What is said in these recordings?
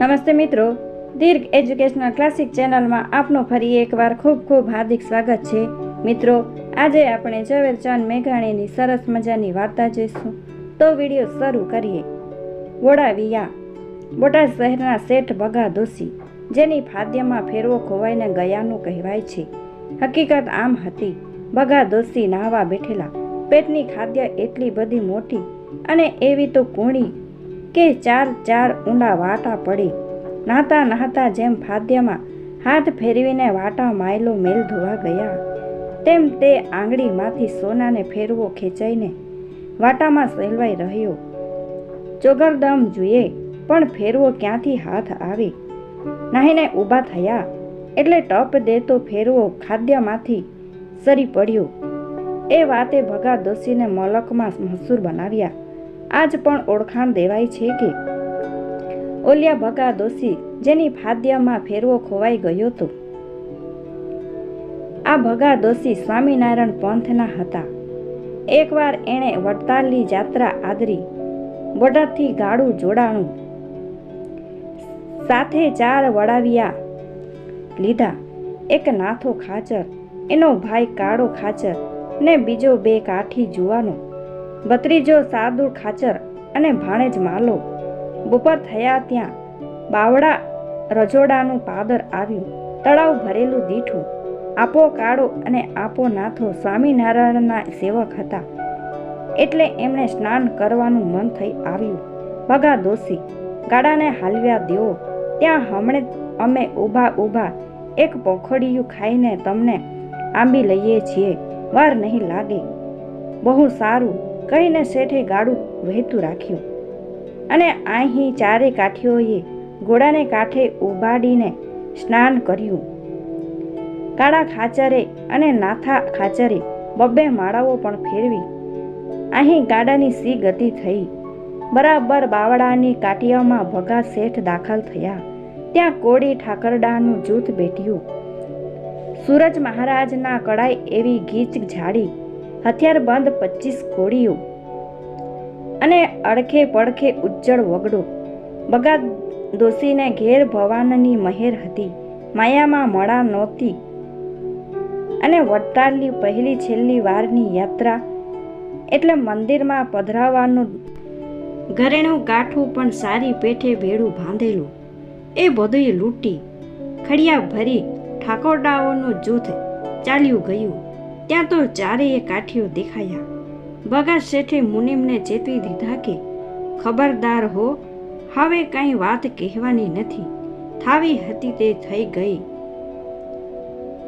નમસ્તે મિત્રો. દીર્ઘ educational classic ચેનલમાં આપનું ફરી એકવાર ખૂબ ખૂબ હાર્દિક સ્વાગત છે. મિત્રો, આજે આપણે ઝવેરચંદ મેઘાણીની સરસ મજાની વાર્તા જોઈશું. તો વીડિયો શરૂ કરીએ. વોડાવિયા, બોટાદ શહેરના શેઠ ભગા દોશી, જેની ફાદ્યમાં ફેરવો ખોવાઈને ગયાનું કહેવાય છે. હકીકત આમ હતી ભગા દોશી નાહવા બેઠેલા. પેટની ખાદ્ય એટલી બધી મોટી અને એવી તો કૂણી કે ચાર ચાર ઊંડા વાટા પડી. નાહતા નાહતા જેમ ફાદ્યમાં હાથ ફેરવીને વાટા માયલો મેલ ધોવા ગયા, તેમ તે આંગળીમાંથી સોનાને ફેરવો ખેંચાઈને વાટામાં સહેલવાઈ રહ્યો. ચોગરદમ જોઈએ પણ ફેરવો ક્યાંથી હાથ આવે? નાહીને ઊભા થયા, એટલે ટપ દેતો ફેરવો ખાદ્યમાંથી સરી પડ્યો. એ વાતે ભગા દોશીને મલકમાં મસૂર બનાવ્યા. આજ પણ ઓળખાણ દેવાય છે કે ઓલિયા ભગા દોશી જેની ફાદ્યમાં ફેરવો ખોવાઈ ગયો હતો. આ ભગા દોશી સ્વામિનારાયણ પંથના હતા. એકવાર એણે વડતાલની જાત્રા આદરી, બોટાદથી ગાડું જોડાણું સાથે ચાર વડાવિયા લીધા. એક નાથો ખાચર, એનો ભાઈ કાળો ખાચર ને બીજો બે કાઠી જુવાનો ભત્રીજો સાદુર ખાચર અને ભાણેજ માલો. બપોર થયા ત્યાં બાવડા રજોડાનું પાદર આવ્યું. તળાવ ભરેલું દીઠું. આપો કાળો અને આપો નાથો સ્વામિનારાયણના સેવક હતા. એટલે એમણે સ્નાન કરવાનું મન થઈ આવ્યું. ભગા દોશી ગાડાને હાલવ્યા દેવો. ત્યાં હમણે અમે ઊભા ઊભા એક પોખડિયું ખાઈને તમને આંબી લઈએ છીએ. વાર નહીં લાગે. બહુ સારું. કહીને શેઠે ગાડું વહેતું રાખ્યું. અને અહીં ચારે કાઠીઓએ ઘોડાને કાંઠે ઉબાડીને સ્નાન કર્યું. કાળા ખાચરે અને નાથા ખાચરે બબ્બે માળાઓ પણ ફેરવી. અહીં ગાડાની સી ગતિ થઈ. બરાબર બાવળાની કાટિયામાં ભગા શેઠ દાખલ થયા. ત્યાં કોડી ઠાકરડાનું જૂથ બેઠ્યું. સૂરજ મહારાજના કડાઈ એવી ગીચ ઝાડી હથિયાર બંધ પચીસ ગોળીઓ અને અડખે પડખે ઉજ્જળ વગડો. બગા દોશીને ઘેર ભવાનની મહેર હતી. માયામાં મળા નહોતી અને વડતાલની પહેલી છેલ્લી વારની યાત્રા એટલે મંદિરમાં પધરાવાનું ઘરેણું ગાંઠું પણ સારી પેઠે ભેળું બાંધેલું. એ બધું લૂંટી, ખડિયા ભરી ઠાકોરડાઓનું જૂથ ચાલ્યું ગયું. ત્યાં તો ચારેય કાઠીઓ દેખાયા. ભગા શેઠે મુનિમને ચેતવી દીધા કે, ખબરદાર હો, હવે કંઈ વાત કહેવાની નથી. થાવી હતી તે થઈ ગઈ.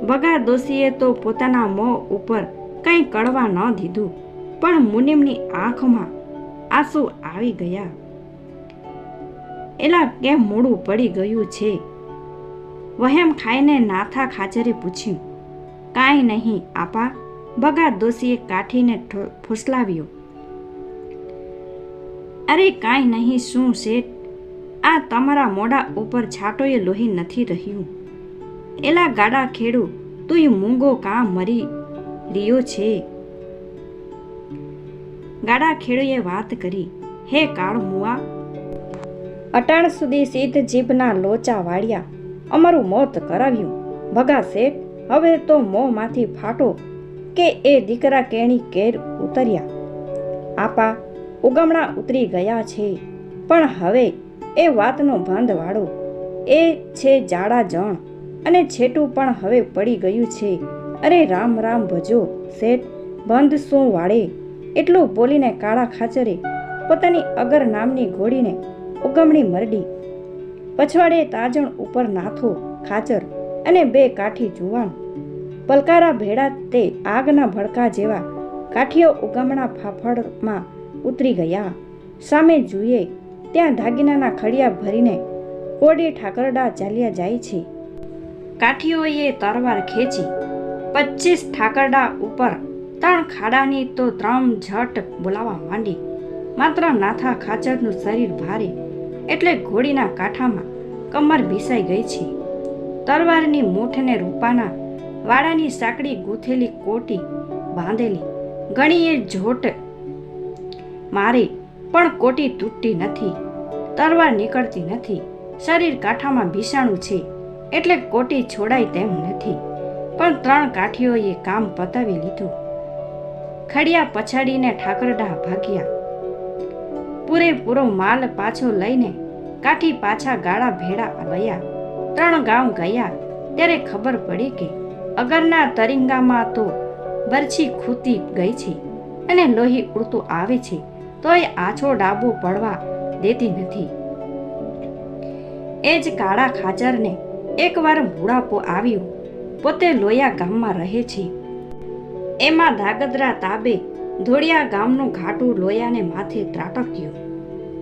બગા દોશીએ તો પોતાના મોં ઉપર કંઈ કડવા ન દીધું, પણ મુનિમની આંખમાં આંસુ આવી ગયા. એલા કેમ મોડું પડી ગયું છે? વહેમ ખાઈને નાથા ખાચરે પૂછ્યું. કાંઈ નહીં, આપા. ભગા દોશીએ કાઠીને ફૂસલાવ્યો. અરે કાંઈ નહીં, શું શેઠ? આ તમારા મોઢા ઉપર છાટોએ લોહી નથી રહ્યું. એલા ગાડા ખેડું, તુંય મૂંગો કાં મરી રહ્યો છે? ગાડા ખેડૂએ વાત કરી, હે કાળ મુઆ અટાણ સુધી સીધ જીભના લોચા વાળ્યા. અમારું મોત કરાવ્યું. ભગા શેઠ હવે તો મોંમાંથી ફાટો કે એ દીકરા કેણી કેર ઉતર્યા. આપા ઉગમણા ઉતરી ગયા છે, પણ હવે એ વાતનો વાળો એ છે જાડા જણ અને છેટું પણ હવે પડી ગયું છે. અરે રામ રામ ભજો શેઠ, બંધ શું વાળે એટલું બોલીને કાળા ખાચરે પોતાની અગર નામની ઘોડીને ઉગમણી મરડી. પછવાડે તાજણ ઉપર નાથો, ખાચર અને બે કાઠી જુવાન પલકારા ભેળા તે આગના ભડકા જેવા કાઠીઓ ઉગમણા ફાફડમાં ઉતરી ગયા. સામે જોઈએ ત્યાં દાગીનાના ખડિયા ભરીને કોડી ઠાકરડા ચાલ્યા જાય છે. કાઠીઓએ તરવાર ખેંચી પચીસ ઠાકરડા ઉપર ત્રણ ખાડાની તો ત્રણ ઝટ બોલાવા માંડી. માત્ર નાથા ખાચરનું શરીર ભારે એટલે ઘોડીના કાંઠામાં કમર ભીસાઈ ગઈ છે. તરવારની મૂઠને રૂપાના વાડાની સાંકડી ગૂંથેલી કોટી બાંધેલી ઘણીએ જોટ મારી, પણ કોટી તૂટતી નથી તરવાર નીકળતી નથી, શરીર કાંઠામાં ભીષાણું છે, એટલે કોટી છોડાય તેમ નથી, પણ ત્રણ કાઠીઓએ કામ પતાવી લીધું. ખડિયા પછાડીને ઠાકરડા ભાગ્યા. પૂરેપૂરો માલ પાછો લઈને કાઠી પાછા ગાળા ભેળા ગયા ત્રણ ગામ ગયા, ત્યારે ખબર પડી કે અગરના તરિંગામાં તો બરછી ખૂતી ગઈ છે અને લોહી ઉડતું આવે છે, તોય આછો ડાબો પડવા દેતી નથી. એ જ કાળા ખાચરને એકવાર બુઢાપો આવ્યો, પોતે લોયા ગામમાં રહે છે. એમાં ધાગદરા તાબે ધોળિયા ગામનું ઘાટું લોયાને માથે ત્રાટક્યું.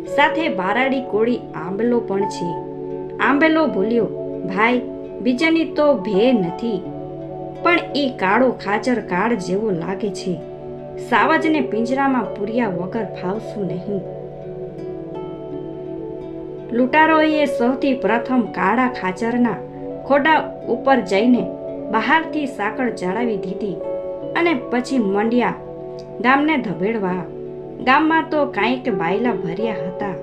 સાથે બારાડી કોળી આંબલો પણ છે. આંબેલો બોલ્યો, ભાઈ, બીજાની તો ભે નથી. પણ એ કાળો ખાચર કાળ જેવો લાગે છે. સાવજને પિંજરામાં પૂર્યા વગર ફાવશું નહીં. લૂંટારોએ સૌથી પ્રથમ કાળા ખાચરના ખોડા ઉપર જઈને બહારથી સાંકળ ચડાવી દીધી અને પછી મંડ્યા ગામને ધબેડવા. ગામમાં તો કાંઈક બાયલા ભર્યા હતા.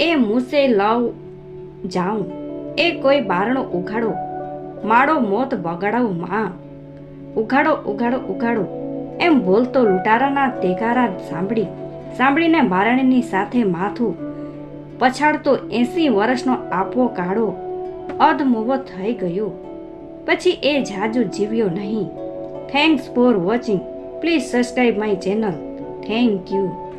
એ મૂસે લવ જાઉં. એ કોઈ બારણો ઉઘાડો માળો મોત બગાડો માં. ઉઘાડો ઉઘાડો ઉઘાડો. એમ બોલતો લૂંટારાના તેગારા સાંભળી, સાંભળીને મારણીની સાથે માથું પછાડતો એસી વર્ષનો આપો કાળો. અધમોવો થઈ ગયો. પછી એ જાજુ જીવ્યો નહીં. Thanks for watching please subscribe my channel thank you